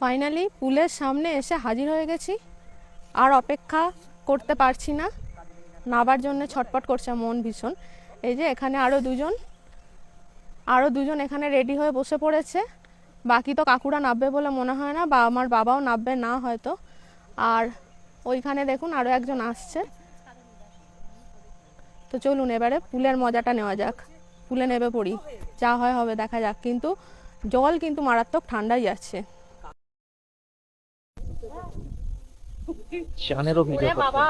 Finally পুলের সামনে এসে হাজির হয়ে গেছি। আর অপেক্ষা করতে পারছি না। নাবার জন্য ছটপট করছে মন ভীষণ। এই যে এখানে আরও দুজন। আরও দুজন এখানে রেডি হয়ে বসে পড়েছে। বাকি তো কাকুরা নামবে বলে মনে হয় না, বা আমার বাবাও নামবে না হয়তো। আর ওইখানে দেখুন আরও একজন আসছে। তো চলুন এবারে পুলের মজাটা নেওয়া যাক। পুলে নেবে পড়ি। যা হয় হবে দেখা যাক। কিন্তু জল কিন্তু মারাত্মক ঠান্ডাই আছে। চানেরও ভিডিও বাবা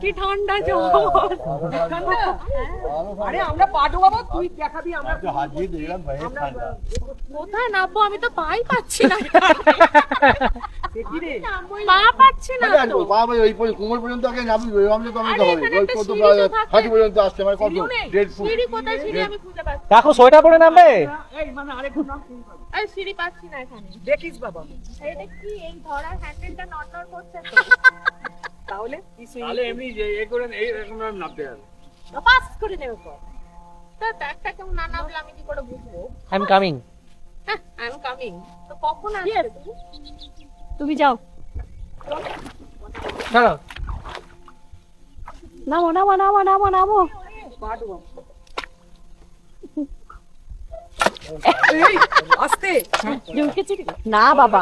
কি ঠান্ডা জল। আরে আমরা পাটু বাবা তুই দেখাবি আমরা হাত দিয়ে দেখলাম ভয়ে ঠান্ডা। কোথায় নামবো? আমি তো পাই পাচ্ছি না। পা পাচ্ছি না তো। বাবা ওই পর্যন্ত কোমর পর্যন্ত আগে ওই আমরা তো আমি হবে। ওই কত। হাঁটু পর্যন্ত আসছে আমার কত? দেড় ফুট। সিঁড়ি কোথায়? সিঁড়ি আমি খুঁজে পাচ্ছি কাকু সোয়েটার পরে নামবে? এই মানে আরেকটু নাম এই সিঁড়ি পাচ্ছি না এখানে। দেখিস বাবা। এই দেখি এই ধরার হ্যান্ডেলটা নড়নড় করছে তো। তাহলে তাহলে এমনি যে এ করে এই এরকম ভাবে নামতে হবে। পাস করে নেবে তো। একটা কেউ না নামলে আমি কি করে বুঝব? আই এম কামিং হ্যাঁ আই এম কামিং তো কখন আসবে তুমি? তুমি যাও। চলো নামো নামো নামো নামো নামো। আস্তে। না বাবা।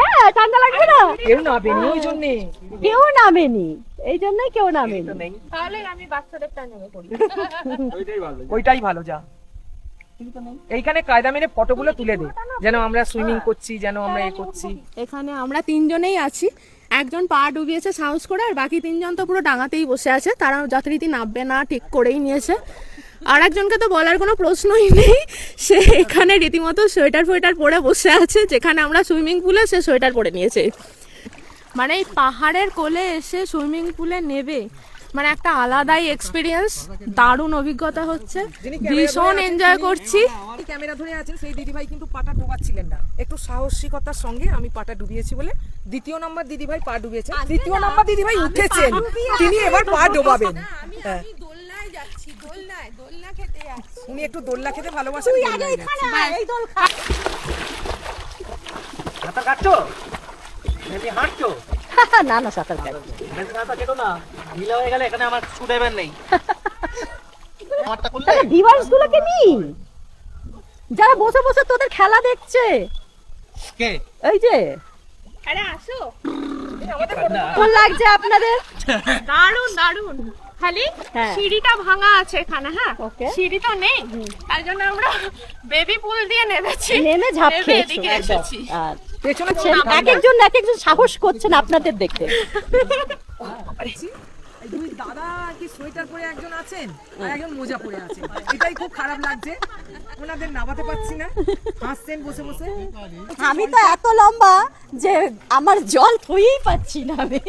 হ্যাঁ ঠান্ডা লাগবে না? কেউ না বেনি ওই জন্যে। কেউ নামেনি। এই জন্যই কেউ নামেনি। তাহলে আমি ওইটাই ভালো ওইটাই ভালো যা। এইখানে কায়দা মেনে ফটোগুলো তুলে দে। যেন আমরা সুইমিং করছি যেন আমরা এ করছি। এখানে আমরা তিনজনেই আছি। একজন পা ডুবিয়েছে সাহস করে আর বাকি তিনজন তো পুরো ডাঙাতেই বসে আছে। তারা যথারীতি নামবে না ঠিক করেই নিয়েছে। আর একজনকে তো বলার কোনো প্রশ্নই নেই। সে এখানে রীতিমতো সোয়েটার ফোয়েটার পরে বসে আছে। যেখানে আমরা সুইমিং পুলে সে সোয়েটার পরে নিয়েছে। মানে এই পাহাড়ের কোলে এসে সুইমিং পুলে নেবে। মানে একটা আলাদাই এক্সপিরিয়েন্স দারুণ অভিজ্ঞতা হচ্ছে ভীষণ এনজয় করছি। ক্যামেরা ধরে আছেন সেই দিদিভাই কিন্তু পাটা ডোবাচ্ছিলেন না। একটু সাহসিকতার সঙ্গে আমি পাটা ডুবিয়েছি বলে দ্বিতীয় নম্বর দিদিভাই পা ডুবিয়েছেন। তৃতীয় নম্বর দিদিভাই উঠেছেন। তিনি এবার পা ডোবাবেন। হ্যাঁ। দোলনায় যাচ্ছি দোলনায় দোলনা খেতে উনি একটু দোল্লা খেতে ভালোবাসেন সাঁতার কাটছো? হাঁটছো? না না সাঁতার কেটো না। ঢিলা হয়ে গেলে এখানে আমার শু নেই। আমারটা করলে? ডিভাইস গুলোকে নি যারা বসে বসে তোদের খেলা দেখছে। কে? এই যে। আরে আসো। কেমন লাগছে আপনাদের? দারুণ দারুণ। খালি হ্যাঁ। সিঁড়িটা ভাঙা আছে এখানে হ্যাঁ. সিঁড়ি তো নেই। তাই জন্য আমরা বেবি পুল দিয়ে নেমেছি। নেমে ঝাঁপ এদিকে এসেছি। পেছনে এক একজন এক একজন সাহস করছেন আপনাদের দেখতে। দুই দাদা কি সোয়েটার পরে একজন আছেন? আর একজন মোজা পরে আছেন। এটাই খুব খারাপ লাগছে। ওনাদের নামাতে পারছি না। হাসছেন বসে বসে। আমি তো এত লম্বা যে আমার জল থইই পাচ্ছি না আমি।